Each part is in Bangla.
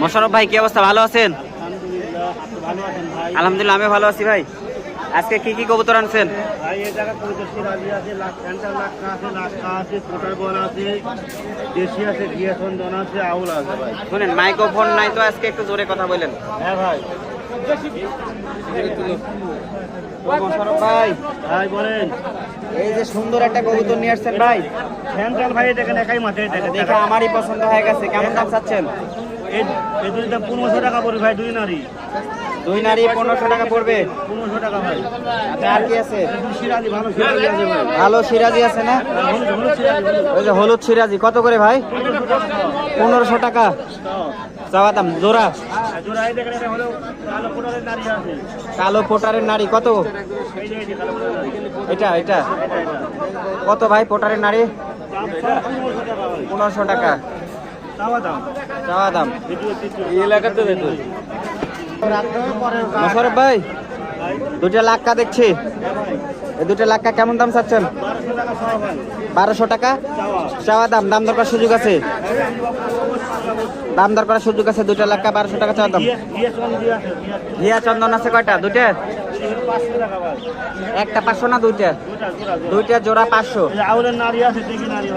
মোশারফ ভাই কি অবস্থা? ভালো আছেন? আলহামদুলিল্লাহ আমি ভালো আছি ভাই। আজকে কি কি কবুতর আনছেন? শুনেন মাইক্রোফোন নাই তো আজকে একটু জোরে কথা বলেন। হ্যাঁ ভাই। ভাই। ভাই বলেন। এই যে সুন্দর একটা কবুতর নিয়ে আসছেন ভাই। ফ্যান্টাল ভাই দেখেন একাই মাঠে দেখেন। দেখে আমারই পছন্দ হয়ে গেছে। কেমন দাম চাচ্ছেন? এই এই দুই দাম পনেরোশো টাকা পড়ে ভাই দুই নারী। দুই নারী পনেরোশো টাকা পড়বে। পনেরোশো টাকা ভাই। আচ্ছা আর কি আছে? সিরাজি ভালো সিরাজি আছে ভাই। ভালো সিরাজি আছে না? হলুদ হলুদ সিরাজি। ওই যে হলুদ সিরাজি কত করে ভাই? পনেরোশো টাকা। চাওয়া দাম জোড়া? কালো কোটারের নারী আছে। কালো পোটারের নারী কত? এটা এটা। কত ভাই পোটারের নারী? পনেরোশো টাকা। চাওয়া দাম। চাওয়া দাম। এলাকাতে মোশারফ ভাই, দুটা লাক্কা দেখছি। দুটা লাক্কা কেমন দাম চাচ্ছেন? বারোশো টাকা? চাওয়া দাম দাম দরকার সুযোগ আছে? দাম দর করার সুযোগ আছে দুটা লাক্কা বারোশো টাকা চাওয়া দাম। হিয়া চন্দন আছে কয়টা? দুইটা? একটা পাঁচশো না দুইটা? দুইটা জোড়া পাঁচশো। আউলের নারী নারী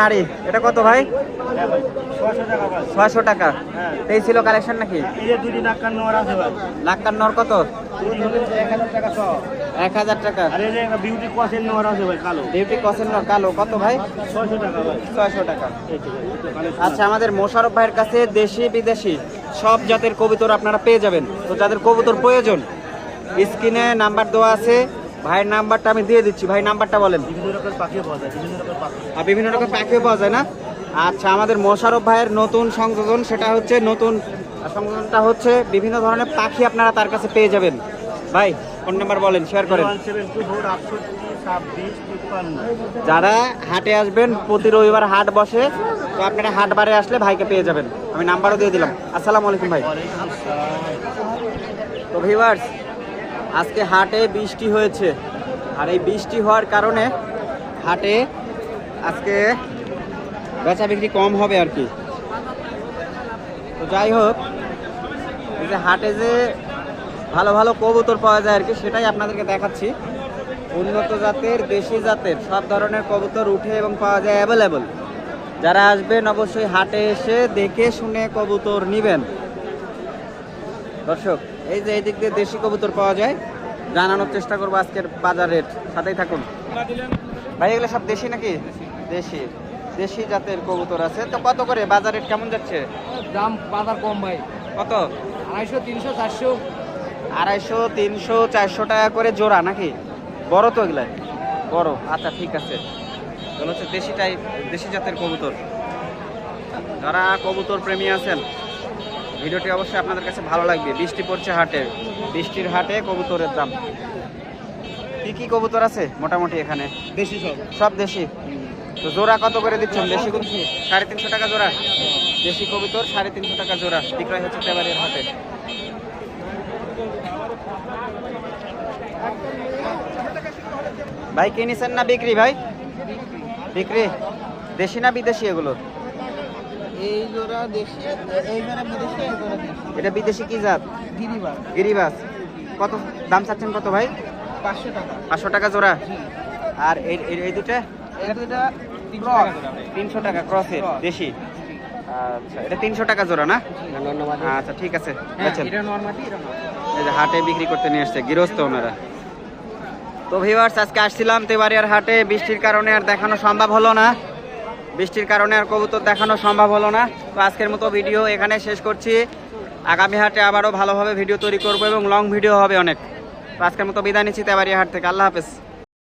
নারী এটা কত ভাই? ছয়শো টাকা। এই ছিল কালেকশন নাকি? ভাই লাক্কান্নর কত? এক হাজার টাকা। বিউটি কালো। কত ভাই? ছয়শো টাকা। ছয়শো টাকা আচ্ছা আমাদের মোশারফ ভাইয়ের কাছে দেশি বিদেশি সব জাতের কবুতর আপনারা পেয়ে যাবেন। তো যাদের কবুতর প্রয়োজন স্ক্রিনে নাম্বার দেওয়া আছে। ভাইয়ের নাম্বারটা আমি দিয়ে দিচ্ছি। ভাই নাম্বারটা বলেন। বিভিন্ন রকম পাখিও পাওয়া যায় না? আচ্ছা আমাদের মোশারফ ভাইয়ের নতুন সংযোজন সেটা হচ্ছে নতুন সংযোজনটা হচ্ছে বিভিন্ন ধরনের পাখি আপনারা তার কাছে পেয়ে যাবেন। ভাই ফোন নাম্বার বলেন শেয়ার করেন। যারা হাটে আসবেন, প্রতি রবিবার হাট বসে, তো আপনারা হাট বারে আসলে ভাইকে পেয়ে যাবেন। আমি নাম্বারও দিয়ে দিলাম। আসসালামু আলাইকুম ভাই। তো ভিউয়ার্স আজকে হাটে বৃষ্টি হয়েছে। আর এই বৃষ্টি হওয়ার কারণে হাটে আজকে বেচা বিক্রি কম হবে আর কি। তো যাই হোক যে হাটে যে ভালো ভালো কবুতর পাওয়া যায় আর কি, সেটাই আপনাদেরকে দেখাচ্ছি। উন্নত জাতের দেশি জাতের সব ধরনের কবুতর উঠে এবং পাওয়া যায় অ্যাভেলেবল যারা আসবেন অবশ্যই হাটে এসে দেখে শুনে কবুতর নেবেন। দর্শক এই যে এই দিক দিয়ে দেশি কবুতর পাওয়া যায় জানানোর চেষ্টা করব আজকের বাজার রেট। সাথেই থাকুন। ভাই এগুলো সব দেশি নাকি? দেশি। দেশি জাতের কবুতর আছে। তো কত করে? বাজার রেট কেমন যাচ্ছে? দাম বাজার কম ভাই। কত? আড়াইশো তিনশো চারশো। আড়াইশো তিনশো চারশো টাকা করে জোড়া নাকি? বড় তো এগুলা বড়। আচ্ছা ঠিক আছে। হচ্ছে দেশি টাইপ দেশি জাতের কবুতর। যারা কবুতর প্রেমী আছেন ভিডিওটি অবশ্যই আপনাদের কাছে ভালো লাগবে। বৃষ্টি পড়ছে হাটে। বৃষ্টির হাটে কবুতরের দাম। কি কি কবুতর আছে মোটামুটি এখানে? দেশি সব। সব দেশি? তো জোড়া কত করে দিচ্ছেন? দেশি। সাড়ে তিনশো টাকা জোড়া। দেশি কবুতর সাড়ে তিনশো টাকা জোড়া। বিক্রয় হচ্ছে তেবারের হাটে। ভাই কি নিছেন না বিক্রি ভাই? বিক্রি? দেশি না বিদেশি এগুলো? এই জোড়া দেশি এই জোড়া বিদেশি এই জোড়া দেশি। এটা বিদেশি কি জাত? গিরিবাস কত দাম চাচ্ছেন কত ভাই? পাঁচশো টাকা। পাঁচশো টাকা জোড়া? আর এই এই- দুটা এটা দুটা তিনশো টাকা ক্রসের দেশি? আচ্ছা এটা তিনশো টাকা জোড়া না? আচ্ছা ঠিক আছে। আচ্ছা। এটা নর্মালি। এই যে হাটে বিক্রি করতে নিয়ে আসছে গৃহস্থ ওনারা। তো ভিউয়ার্স আজকে আসছিলাম তেবারিয়ার হাটে। বৃষ্টির কারণে আর দেখানো সম্ভব হলো না। বৃষ্টির কারণে আর কবুতর দেখানো সম্ভব হলো না। তো আজকের মতো ভিডিও এখানে শেষ করছি। আগামী হাটে আবারও ভালোভাবে ভিডিও তৈরি করব এবং লং ভিডিও হবে অনেক। তো আজকের মতো বিদায় নিচ্ছি তেবারিয়া হাট থেকে। আল্লাহ হাফেজ।